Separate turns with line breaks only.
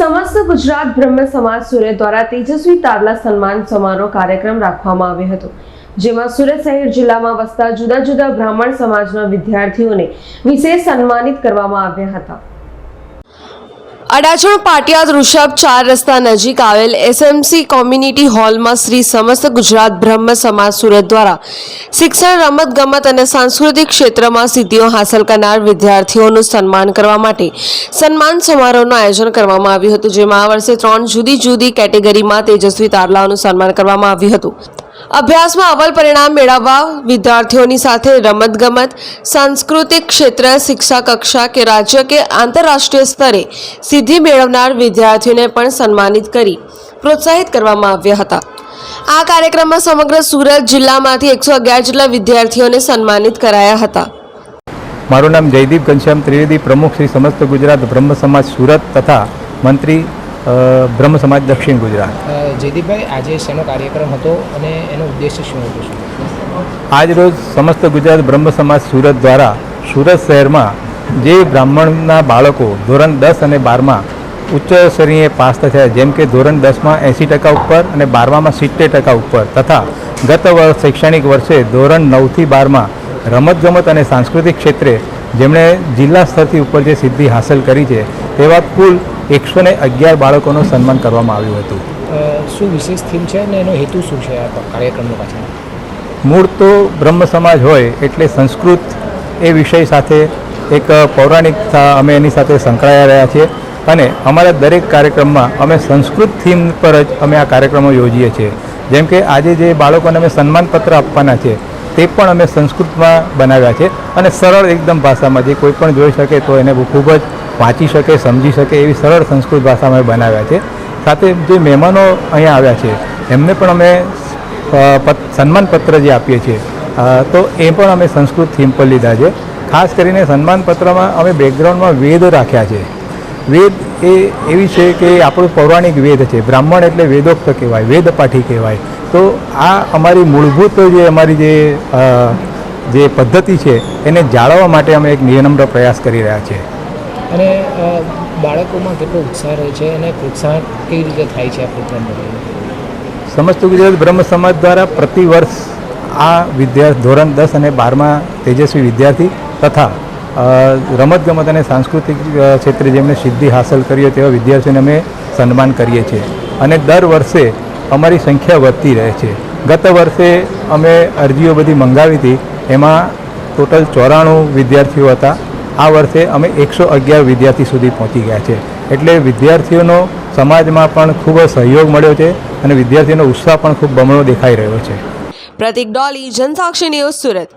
સમસ્ત ગુજરાત બ્રહ્મ સમાજ સુરત દ્વારા તેજસ્વી તારલા સન્માન સમારોહ કાર્યક્રમ રાખવામાં આવ્યો હતો. જેમાં સુરત શહેર જિલ્લામાં વસતા જુદા જુદા બ્રાહ્મણ સમાજના વિદ્યાર્થીઓને વિશેષ સન્માનિત કરવામાં આવ્યા હતા. અડાજણ, પાટિયાદ, ઋષભ ચાર રસ્તા નજીક આવેલ એસએમસી કોમ્યુનિટી હોલમાં શ્રી સમસ્ત ગુજરાત બ્રહ્મ સમાજ સુરત દ્વારા શિક્ષણ, રમત ગમત અને સાંસ્કૃતિક ક્ષેત્રમાં સિદ્ધિઓ હાંસલ કરનાર વિદ્યાર્થીઓનું સન્માન કરવા માટે સન્માન સમારોહનું આયોજન કરવામાં આવ્યું હતું, જેમાં આ વર્ષે ત્રણ જુદી જુદી કેટેગરીમાં તેજસ્વી તારલાઓનું સન્માન કરવામાં આવ્યું હતું. અભ્યાસમાં અવલ પરિણામ મેળવવા વિદ્યાર્થીઓની સાથે રમતગમત, સાંસ્કૃતિક ક્ષેત્ર, શિક્ષા કક્ષા કે રાજ્ય કે આંતરરાષ્ટ્રીય સ્તરે સિદ્ધિ મેળવનાર વિદ્યાર્થીઓને પણ સન્માનિત કરી પ્રોત્સાહિત કરવામાં આવ્યા હતા. આ કાર્યક્રમમાં સમગ્ર સુરત જિલ્લામાંથી એકસો અગિયાર જેટલા વિદ્યાર્થીઓને સન્માનિત કરાયા હતા.
મારું નામ જયદીપ ઘનશ્યામ ત્રિવેદી, પ્રમુખ શ્રી સમસ્ત ગુજરાત બ્રહ્મ સમાજ સુરત તથા મંત્રી બ્રહ્મ સમાજ દક્ષિણ ગુજરાત.
જયદીપભાઈ આજે શેનો કાર્યક્રમ હતો અને એનો ઉદ્દેશ્ય શું હતો? આજરોજ
આજ રોજ સમસ્ત ગુજરાત બ્રહ્મ સમાજ સુરત દ્વારા સુરત શહેરમાં જે બ્રાહ્મણના બાળકો ધોરણ દસ અને બારમાં ઉચ્ચ શ્રેણીએ પાસ થયા જેમ કે ધોરણ દસમાં એંસી ટકા ઉપર અને બારમામાં સિત્તેર ટકા ઉપર તથા ગત વર્ષ શૈક્ષણિક વર્ષે ધોરણ નવથી બારમાં રમતગમત અને સાંસ્કૃતિક ક્ષેત્રે જેમણે જિલ્લા સ્તરથી ઉપર જે સિદ્ધિ હાંસલ કરી છે તેવા કુલ એકસો ને અગિયાર બાળકોનું સન્માન કરવામાં આવ્યું હતું.
શું વિશેષ થીમ છે અને એનો હેતુ શું છે આ કાર્યક્રમનો પાછળ?
મૂળ તો બ્રહ્મ સમાજ હોય એટલે સંસ્કૃત એ વિષય સાથે એક પૌરાણિકતા અમે એની સાથે સંકળાયા રહ્યા છીએ. અને અમારા દરેક કાર્યક્રમમાં અમે સંસ્કૃત થીમ પર જ અમે આ કાર્યક્રમો યોજીએ છીએ. જેમ કે આજે જે બાળકોને અમે સન્માનપત્ર આપવાના છે તે પણ અમે સંસ્કૃતમાં બનાવ્યા છે. અને સરળ એકદમ ભાષામાં જે કોઈ પણ જોઈ શકે તો એને ખૂબ જ વાંચી શકે, સમજી શકે એવી સરળ સંસ્કૃત ભાષામાં અમે બનાવ્યા છે. સાથે જે મહેમાનો અહીંયા આવ્યા છે, એમને પણ અમે સન્માનપત્ર જે આપીએ છીએ તો એ પણ અમે સંસ્કૃત થીમ પર લીધા છે. ખાસ કરીને સન્માનપત્રમાં અમે બેકગ્રાઉન્ડમાં વેદ રાખ્યા છે. વેદ એ એવી છે કે આપણું પૌરાણિક વેદ છે. બ્રાહ્મણ એટલે વેદોક્ત કહેવાય, વેદપાઠી કહેવાય. તો આ અમારી મૂળભૂત જે અમારી જે જે પદ્ધતિ છે, એને જાળવવા માટે અમે એક નિર્નમ્ર પ્રયાસ કરી રહ્યા છીએ.
અને બાળકોમાં કેટલો ઉત્સાહ રહે છે અને પ્રોત્સાહન કેવી રીતે થાય છે આ પ્રોગ્રામ
સમસ્ત ગુજરાત બ્રહ્મ સમાજ દ્વારા પ્રતિ વર્ષ આ વિદ્યાર્થી ધોરણ દસ અને બારમાં તેજસ્વી વિદ્યાર્થી તથા રમતગમત અને સાંસ્કૃતિક ક્ષેત્રે જેમણે સિદ્ધિ હાંસલ કરી હોય તેવા વિદ્યાર્થીઓને અમે સન્માન કરીએ છીએ. અને દર વર્ષે અમારી સંખ્યા વધતી રહે છે. ગત વર્ષે અમે અરજીઓ બધી મંગાવી હતી. એમાં ટોટલ ચોરાણું વિદ્યાર્થીઓ હતા. આ વર્ષે અમે એકસો અગિયાર વિદ્યાર્થી સુધી પહોંચી ગયા છે. એટલે વિદ્યાર્થીઓનો સમાજમાં પણ ખૂબ સહયોગ મળ્યો છે અને વિદ્યાર્થીઓનો ઉત્સાહ પણ ખૂબ બમણો દેખાઈ રહ્યો છે.
પ્રતિક ડોલી, જનસાક્ષી ન્યૂઝ સુરત.